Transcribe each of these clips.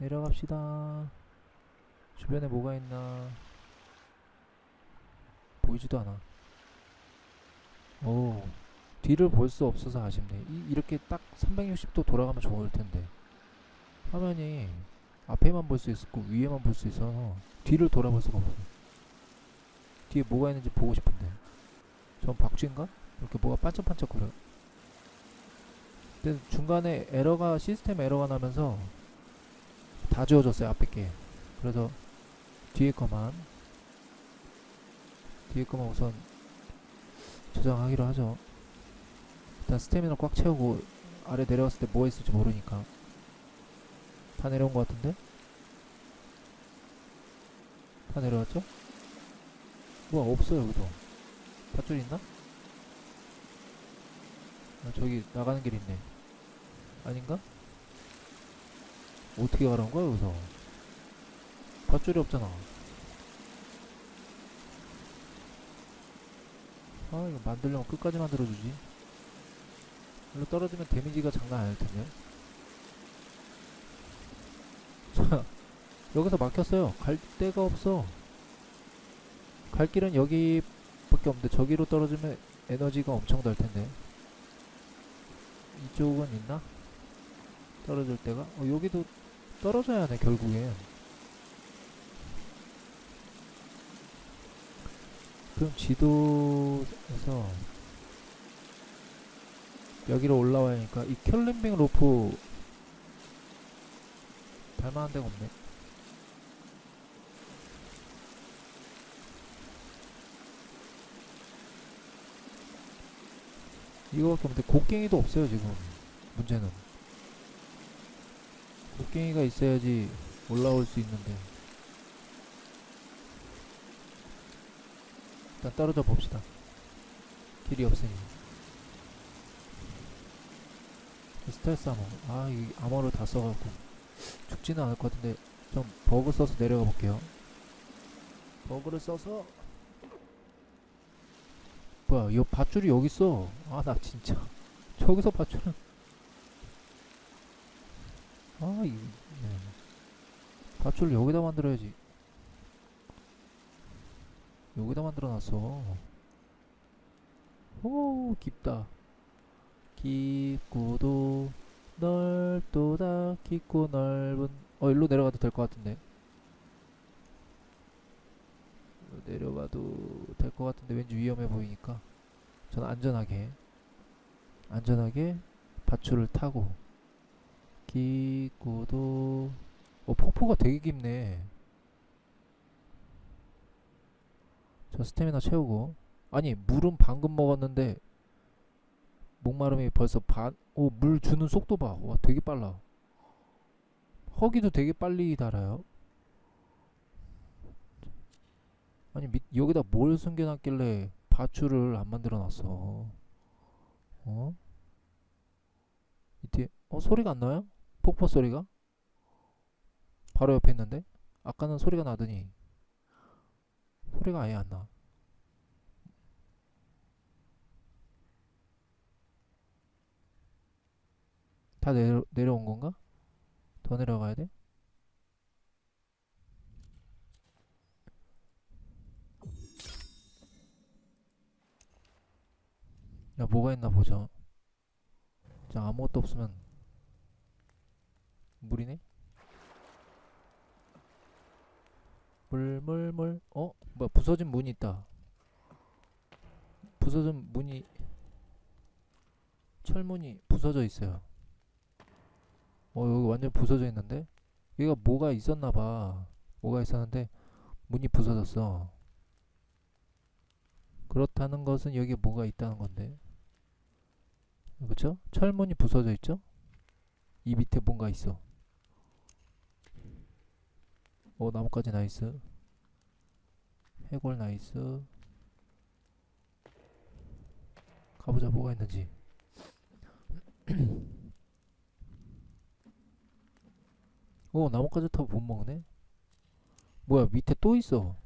내려갑시다. 주변에 뭐가 있나 보이지도 않아. 오 뒤를 볼 수 없어서 아쉽네. 이, 이렇게 딱 360도 돌아가면 좋을 텐데 화면이 앞에만 볼 수 있었고 위에만 볼 수 있어서 뒤를 돌아볼 수가 없어. 뒤에 뭐가 있는지 보고 싶은데. 전 박쥐인가? 이렇게 뭐가 반짝반짝거려. 근데 중간에 에러가 시스템 에러가 나면서 다 지워졌어요 앞에 게. 그래서 뒤에 거만 뒤에 거만 우선 저장하기로 하죠. 일단 스태미너 꽉 채우고 아래 내려갔을 때뭐 있을지 모르니까 다 내려온 것 같은데? 다 내려왔죠? 뭐야 없어 여기도 밧줄 있나? 아, 저기 나가는 길 있네 아닌가? 어떻게 가라는 거야 여기서? 밧줄이 없잖아. 아 이거 만들려면 끝까지 만들어주지. 일로 떨어지면 데미지가 장난 아닐 텐데. 자 여기서 막혔어요. 갈 데가 없어. 갈 길은 여기밖에 없는데 저기로 떨어지면 에너지가 엄청 달 텐데. 이쪽은 있나? 떨어질 때가? 어, 여기도 떨어져야 하네 결국엔 그럼 지도에서 여기로 올라와야 하니까 이 켤린빙 로프 닮아한 데가 없네. 이거밖에 없는데 곡괭이도 없어요 지금. 문제는 곡괭이가 있어야지 올라올 수 있는데. 일단 떨어져 봅시다. 길이 없으니. 스텔스 아머 아 이 아머를 다 써갖고. 죽지는 않을 것 같은데 좀 버그 써서 내려가 볼게요. 버그를 써서. 뭐야 이 밧줄이 여기 있어. 아 나 진짜. 저기서 밧줄은 아이 네. 밧줄 여기다 만들어야지. 여기다 만들어놨어. 오 깊다. 깊고도 넓도다 깊고 넓은 어 일로 내려가도 될 것 같은데. 내려가도 될 것 같은데. 왠지 위험해 보이니까. 전 안전하게 안전하게 밧줄을 타고 깊고도 어 폭포가 되게 깊네 저 스태미나 채우고 아니 물은 방금 먹었는데 목마름이 벌써 반, 오, 물 주는 속도 봐. 와, 되게 빨라. 허기도 되게 빨리 달아요. 아니, 밑, 여기다 뭘 숨겨놨길래 밧줄을 안 만들어 놨어. 어? 밑에, 어, 소리가 안 나요? 폭포 소리가? 바로 옆에 있는데? 아까는 소리가 나더니, 소리가 아예 안 나. 다 내려, 내려온 건가? 더 내려가야 돼? 야, 뭐가 있나 보자. 자, 아무것도 없으면 물이네? 물, 물, 물. 어? 뭐야, 부서진 문이 있다. 부서진 문이, 철문이 부서져 있어요. 어 여기 완전 부서져 있는데 여기가 뭐가 있었나 봐 뭐가 있었는데 문이 부서졌어 그렇다는 것은 여기에 뭐가 있다는 건데 그쵸? 철문이 부서져 있죠? 이 밑에 뭔가 있어 어 나뭇가지 나이스. 해골 나이스. 가보자 뭐가 있는지. 어 나뭇가지 타고 못 먹네? 뭐야 밑에 또 있어.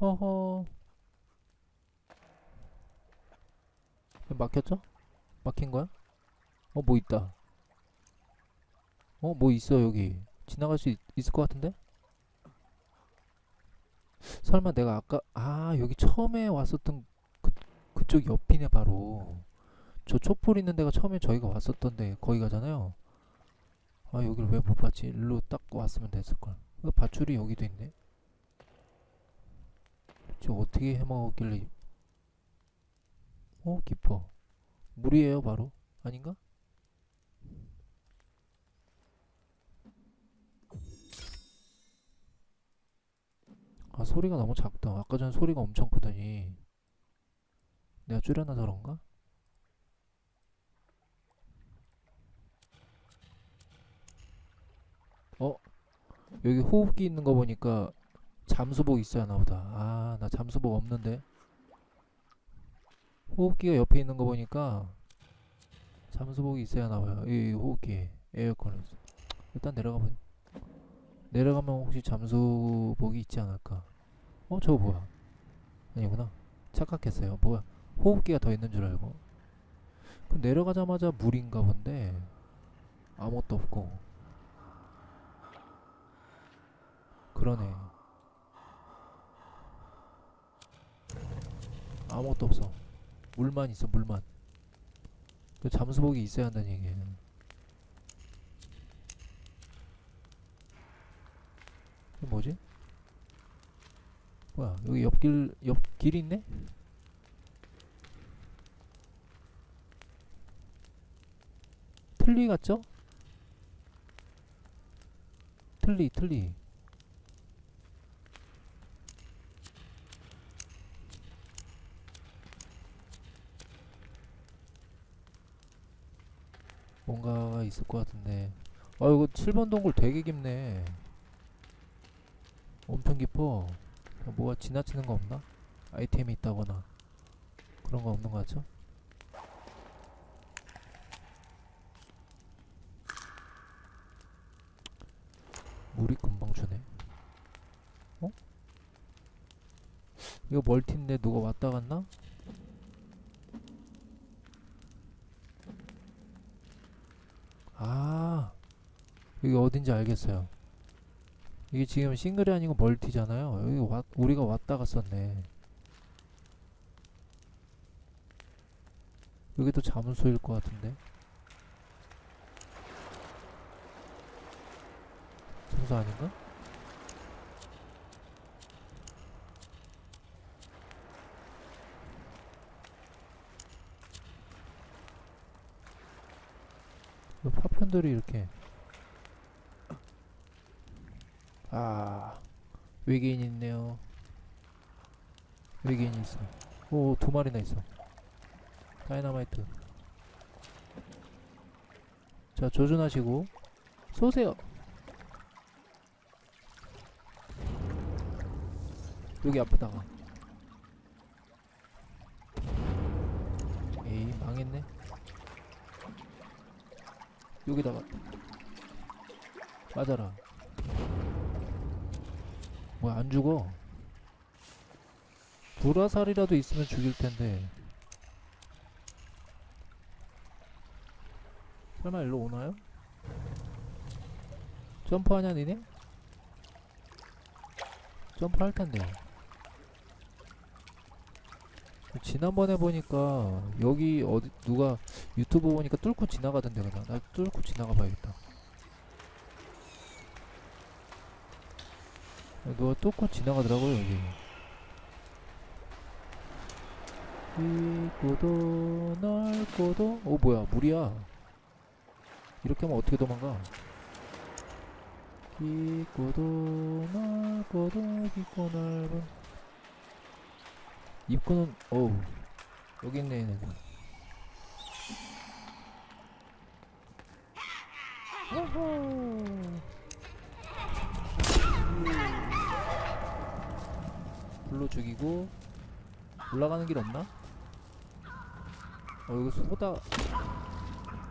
허허. 막혔죠? 막힌 거야? 어 뭐 있다 어, 뭐 있어 여기. 지나갈 수 있, 있을 것 같은데? 설마 내가 아까 아 여기 처음에 왔었던 그 그쪽 옆이네 바로. 저 촛불 있는 데가 처음에 저희가 왔었던데 거기 가잖아요. 아 여기를 왜못 봤지? 일로 딱 왔으면 됐을 걸. 그 밧줄이 여기도 있네. 저 어떻게 해먹었길래? 어 깊어. 물이에요 바로. 아닌가? 아 소리가 너무 작다. 아까 전 소리가 엄청 크더니 내가 줄여놔서 그런가? 어? 여기 호흡기 있는 거 보니까 잠수복 있어야 하나 보다. 아, 나 잠수복 없는데. 호흡기가 옆에 있는 거 보니까 잠수복이 있어야 하나 봐요. 이 호흡기 에어컨에서. 일단 내려가 보. 내려가면 혹시 잠수복이 있지 않을까? 어, 저거 뭐야? 아니구나. 착각했어요. 뭐야? 호흡기가 더 있는 줄 알고. 그럼 내려가자마자 물인가 본데 아무것도 없고. 그러네. 아무것도 없어. 물만 있어, 물만. 그 잠수복이 있어야 한다는 얘기예요. 이게 뭐지? 뭐야, 여기 옆길, 옆길이 있네? 틀리 같죠? 틀리, 틀리. 뭔가가 있을 것 같은데. 아, 이거 7번 동굴 되게 깊네. 엄청 깊어. 뭐가 지나치는 거 없나? 아이템이 있다거나. 그런 거 없는 거 같죠? 물이 금방 주네. 어? 이거 멀티인데 누가 왔다 갔나? 아, 여기 어딘지 알겠어요. 이게 지금 싱글이 아니고 멀티잖아요. 여기 와, 우리가 왔다 갔었네. 여기도 잠수일 것 같은데. 잠수 아닌가? 왜 파편들이 이렇게 아 외계인 있네요. 외계인 있어. 오 두 마리나 있어. 다이너마이트. 자 조준하시고. 쏘세요. 여기 앞에다가. 에이 망했네. 여기다가. 맞아라 뭐야 안 죽어. 불화살이라도 있으면 죽일 텐데. 설마 일로 오나요? 점프하냐 니네? 점프할 텐데. 지난번에 보니까 여기 어디 누가 유튜브 보니까 뚫고 지나가던데 그냥. 나 뚫고 지나가 봐야겠다 누가 뚫고 지나가더라고요 여기. 깊고도 넓고도. 어 뭐야 물이야. 이렇게 하면 어떻게 도망가? 깊고도 넓고도. 깊고 넓은 입구는 어우. 여기 있네 얘네들. 호호. 불로 죽이고 올라가는 길 없나? 어 여기 소다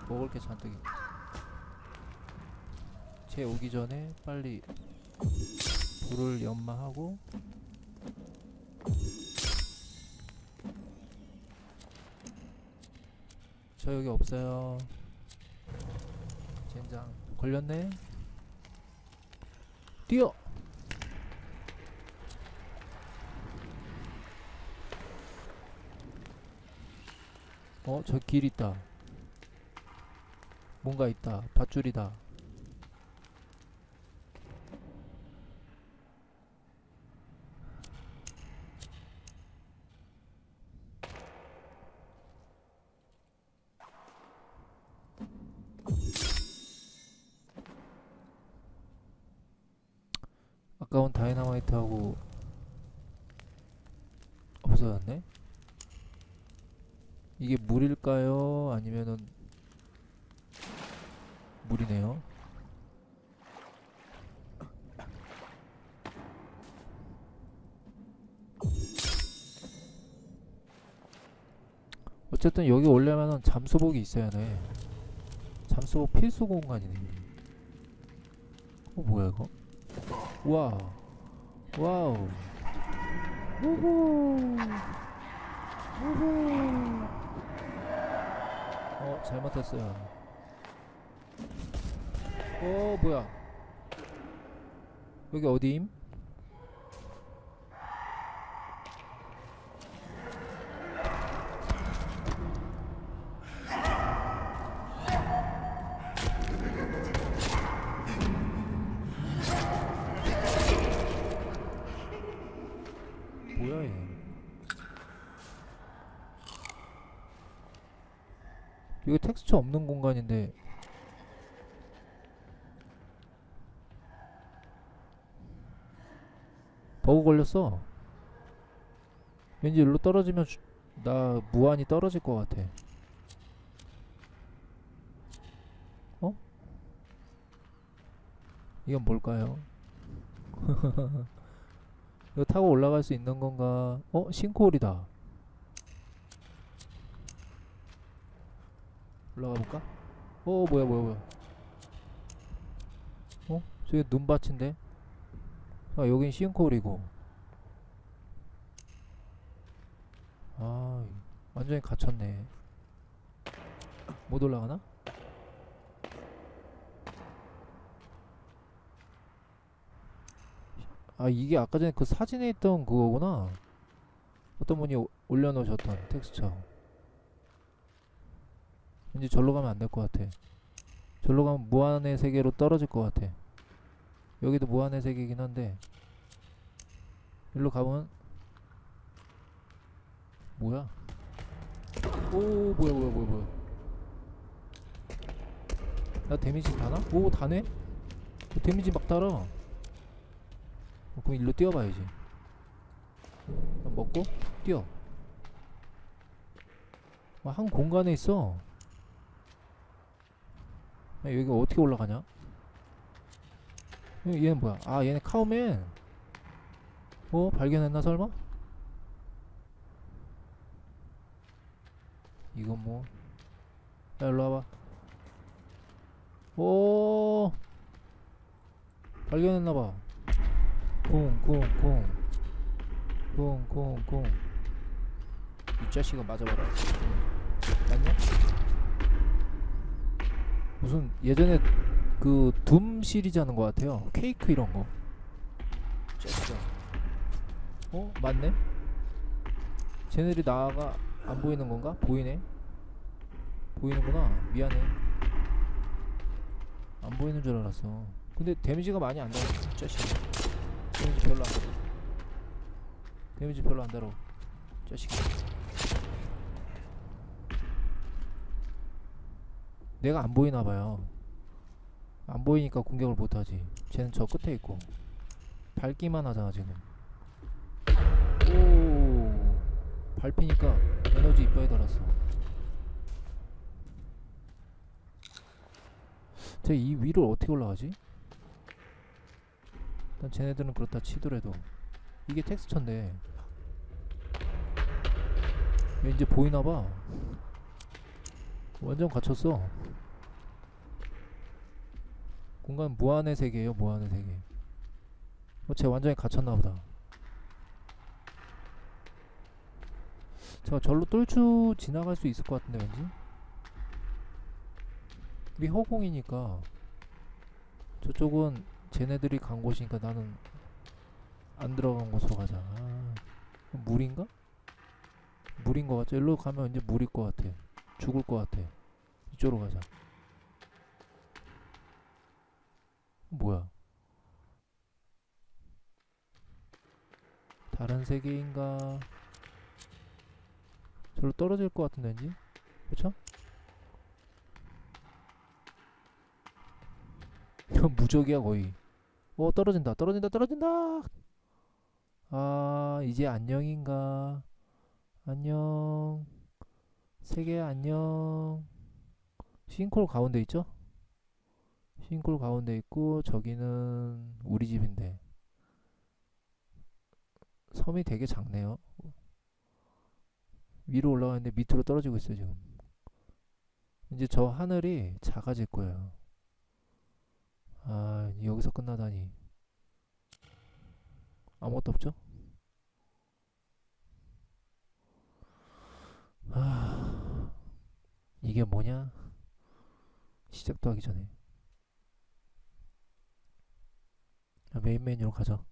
먹을 게 잔뜩 있. 쟤 오기 전에 빨리 불을 연마하고 저 여기 없어요 젠장 걸렸네 뛰어 어 저 길 있다. 뭔가 있다. 밧줄이다. 아까운 다이너마이트하고 없어졌네? 이게 물일까요? 아니면은 물이네요. 어쨌든 여기 오려면은 잠수복이 있어야 돼. 잠수복 필수 공간이네. 어 뭐야 이거? 와 와우 우후 우후 어 잘못했어요 어 뭐야 여기 어디임? 텍스처 없는 공간인데 버그 걸렸어 왠지 일로 떨어지면 주- 나 무한히 떨어질 것 같아 어? 이건 뭘까요? 이거 타고 올라갈 수 있는 건가? 어? 싱크홀이다. 올라가 볼까? 어, 뭐야, 뭐야, 뭐야. 어? 저기 눈밭인데? 아, 여긴 싱크홀이고. 아, 완전히 갇혔네. 못 올라가나? 아 이게 아까 전에 그 사진에 있던 그거구나 어떤 분이 오- 올려놓으셨던 텍스처 왠지 절로 가면 안 될 것 같아 절로 가면 무한의 세계로 떨어질 것 같아 여기도 무한의 세계이긴 한데 일로 가면 뭐야 오 뭐야 뭐야 뭐야 뭐야 나 데미지 다나? 오 다네? 어, 데미지 막 달아 어, 그럼 일로 뛰어봐야지. 그럼 먹고 뛰어. 아, 한 공간에 있어. 야, 여기 어떻게 올라가냐? 얘- 얘는 뭐야? 아, 얘네 카우맨. 어, 발견했나 설마? 이건 뭐? 야, 일로 와봐. 오, 발견했나봐. 쿵쿵쿵 쿵쿵쿵 이 자식아 맞아봐라 맞냐? 무슨 예전에 그 둠 시리즈 하는 것 같아요. 케이크 이런 거. 자식아 어? 맞네? 쟤네들이 나가 안 보이는 건가? 보이네? 보이는구나. 미안해. 안 보이는 줄 알았어. 근데 데미지가 많이 안 나와 이 자식아 데미지 별로 안 달어 데미지 별로 안 달어. 자식 내가 안 보이나 봐요. 안 보이니까 공격을 못하지. 쟤는 저 끝에 있고. 밟기만 하잖아 지금 오. 밟히니까 에너지 이빨에 달았어. 쟤 이 위로 어떻게 올라가지? 일단 쟤네들은 그렇다 치더라도. 이게 텍스처인데. 얘 이제 보이나봐 완전 갇혔어 공간 무한의 세계예요 무한의 세계 어쟤 완전히 갇혔나보다 제가 절로 뚫추 지나갈 수 있을 것 같은데 왠지 우리 허공이니까 저쪽은 쟤네들이 간 곳이니까 나는 안 들어간 곳으로 가자. 아, 물인가? 물인 것 같죠? 일로 가면 이제 물일 것 같아. 죽을 것 같아. 이쪽으로 가자. 뭐야? 다른 세계인가? 저로 떨어질 것 같은데 왠지? 그쵸? 무적이야 거의 어 떨어진다 떨어진다 떨어진다 아 이제 안녕인가 안녕 세계 안녕. 싱콜 가운데 있죠? 싱콜 가운데 있고 저기는 우리 집인데. 섬이 되게 작네요. 위로 올라가는데 밑으로 떨어지고 있어요 지금. 이제 저 하늘이 작아질 거예요. 아 여기서 끝나다니. 아무것도 없죠? 아 이게 뭐냐? 시작도 하기 전에 아, 메인 메뉴로 가자